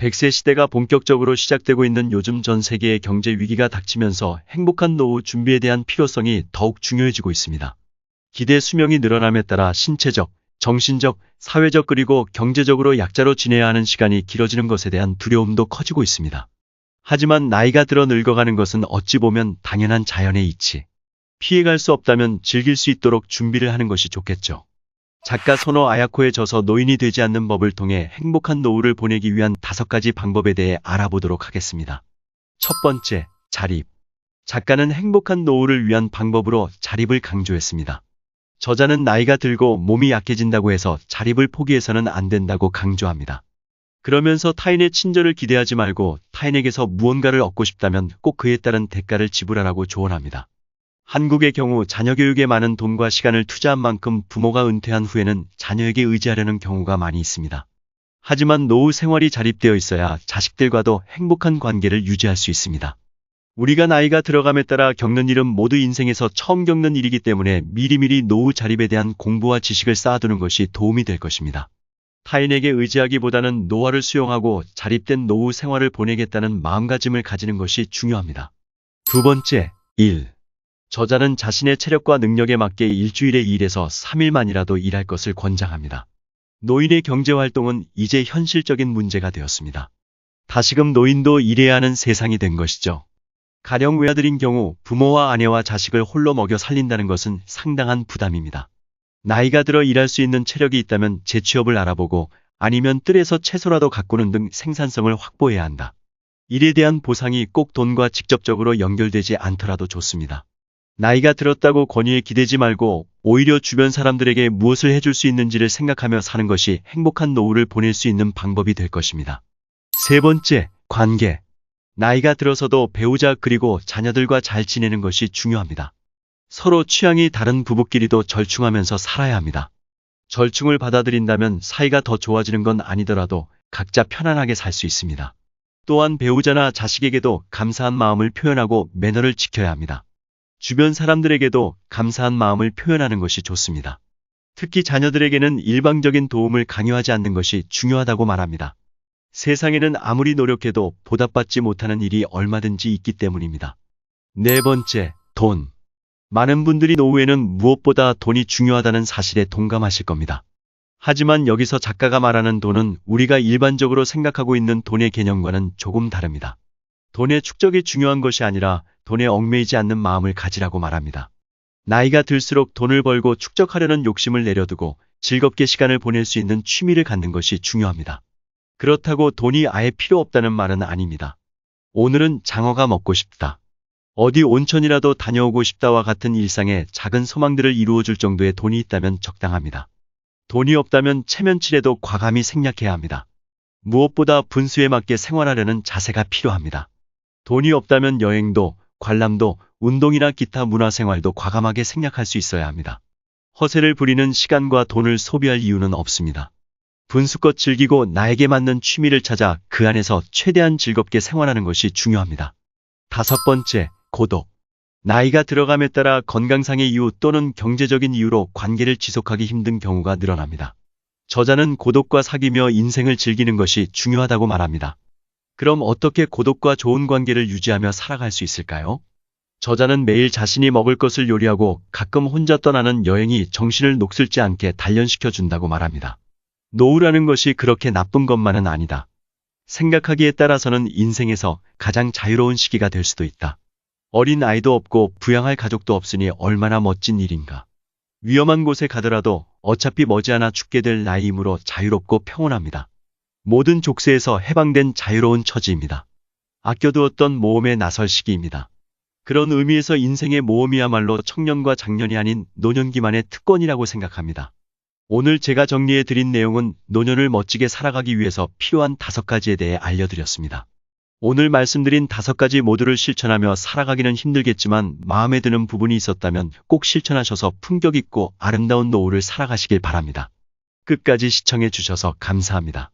100세 시대가 본격적으로 시작되고 있는 요즘 전 세계의 경제 위기가 닥치면서 행복한 노후 준비에 대한 필요성이 더욱 중요해지고 있습니다. 기대 수명이 늘어남에 따라 신체적, 정신적, 사회적 그리고 경제적으로 약자로 지내야 하는 시간이 길어지는 것에 대한 두려움도 커지고 있습니다. 하지만 나이가 들어 늙어가는 것은 어찌 보면 당연한 자연의 이치. 피해갈 수 없다면 즐길 수 있도록 준비를 하는 것이 좋겠죠. 작가 손호 아야코의 저서 노인이 되지 않는 법을 통해 행복한 노후를 보내기 위한 다섯 가지 방법에 대해 알아보도록 하겠습니다. 첫 번째, 자립. 작가는 행복한 노후를 위한 방법으로 자립을 강조했습니다. 저자는 나이가 들고 몸이 약해진다고 해서 자립을 포기해서는 안 된다고 강조합니다. 그러면서 타인의 친절을 기대하지 말고 타인에게서 무언가를 얻고 싶다면 꼭 그에 따른 대가를 지불하라고 조언합니다. 한국의 경우 자녀 교육에 많은 돈과 시간을 투자한 만큼 부모가 은퇴한 후에는 자녀에게 의지하려는 경우가 많이 있습니다. 하지만 노후 생활이 자립되어 있어야 자식들과도 행복한 관계를 유지할 수 있습니다. 우리가 나이가 들어감에 따라 겪는 일은 모두 인생에서 처음 겪는 일이기 때문에 미리미리 노후 자립에 대한 공부와 지식을 쌓아두는 것이 도움이 될 것입니다. 타인에게 의지하기보다는 노화를 수용하고 자립된 노후 생활을 보내겠다는 마음가짐을 가지는 것이 중요합니다. 두 번째, 일. 저자는 자신의 체력과 능력에 맞게 일주일에 1에서 3일만이라도 일할 것을 권장합니다. 노인의 경제활동은 이제 현실적인 문제가 되었습니다. 다시금 노인도 일해야 하는 세상이 된 것이죠. 가령 외아들인 경우 부모와 아내와 자식을 홀로 먹여 살린다는 것은 상당한 부담입니다. 나이가 들어 일할 수 있는 체력이 있다면 재취업을 알아보고 아니면 뜰에서 채소라도 가꾸는 등 생산성을 확보해야 한다. 일에 대한 보상이 꼭 돈과 직접적으로 연결되지 않더라도 좋습니다. 나이가 들었다고 권위에 기대지 말고 오히려 주변 사람들에게 무엇을 해줄 수 있는지를 생각하며 사는 것이 행복한 노후를 보낼 수 있는 방법이 될 것입니다. 세 번째, 관계. 나이가 들어서도 배우자 그리고 자녀들과 잘 지내는 것이 중요합니다. 서로 취향이 다른 부부끼리도 절충하면서 살아야 합니다. 절충을 받아들인다면 사이가 더 좋아지는 건 아니더라도 각자 편안하게 살 수 있습니다. 또한 배우자나 자식에게도 감사한 마음을 표현하고 매너를 지켜야 합니다. 주변 사람들에게도 감사한 마음을 표현하는 것이 좋습니다. 특히 자녀들에게는 일방적인 도움을 강요하지 않는 것이 중요하다고 말합니다. 세상에는 아무리 노력해도 보답받지 못하는 일이 얼마든지 있기 때문입니다. 네 번째, 돈. 많은 분들이 노후에는 무엇보다 돈이 중요하다는 사실에 동감하실 겁니다. 하지만 여기서 작가가 말하는 돈은 우리가 일반적으로 생각하고 있는 돈의 개념과는 조금 다릅니다. 돈의 축적이 중요한 것이 아니라 돈에 얽매이지 않는 마음을 가지라고 말합니다. 나이가 들수록 돈을 벌고 축적하려는 욕심을 내려두고 즐겁게 시간을 보낼 수 있는 취미를 갖는 것이 중요합니다. 그렇다고 돈이 아예 필요 없다는 말은 아닙니다. 오늘은 장어가 먹고 싶다. 어디 온천이라도 다녀오고 싶다와 같은 일상에 작은 소망들을 이루어줄 정도의 돈이 있다면 적당합니다. 돈이 없다면 체면치레도 과감히 생략해야 합니다. 무엇보다 분수에 맞게 생활하려는 자세가 필요합니다. 돈이 없다면 여행도, 관람도, 운동이나 기타 문화생활도 과감하게 생략할 수 있어야 합니다. 허세를 부리는 시간과 돈을 소비할 이유는 없습니다. 분수껏 즐기고 나에게 맞는 취미를 찾아 그 안에서 최대한 즐겁게 생활하는 것이 중요합니다. 다섯 번째, 고독. 나이가 들어감에 따라 건강상의 이유 또는 경제적인 이유로 관계를 지속하기 힘든 경우가 늘어납니다. 저자는 고독과 사귀며 인생을 즐기는 것이 중요하다고 말합니다. 그럼 어떻게 고독과 좋은 관계를 유지하며 살아갈 수 있을까요? 저자는 매일 자신이 먹을 것을 요리하고 가끔 혼자 떠나는 여행이 정신을 녹슬지 않게 단련시켜 준다고 말합니다. 노후라는 것이 그렇게 나쁜 것만은 아니다. 생각하기에 따라서는 인생에서 가장 자유로운 시기가 될 수도 있다. 어린 아이도 없고 부양할 가족도 없으니 얼마나 멋진 일인가. 위험한 곳에 가더라도 어차피 머지않아 죽게 될 나이이므로 자유롭고 평온합니다. 모든 족쇄에서 해방된 자유로운 처지입니다. 아껴두었던 모험에 나설 시기입니다. 그런 의미에서 인생의 모험이야말로 청년과 장년이 아닌 노년기만의 특권이라고 생각합니다. 오늘 제가 정리해 드린 내용은 노년을 멋지게 살아가기 위해서 필요한 다섯 가지에 대해 알려드렸습니다. 오늘 말씀드린 다섯 가지 모두를 실천하며 살아가기는 힘들겠지만 마음에 드는 부분이 있었다면 꼭 실천하셔서 품격 있고 아름다운 노후를 살아가시길 바랍니다. 끝까지 시청해 주셔서 감사합니다.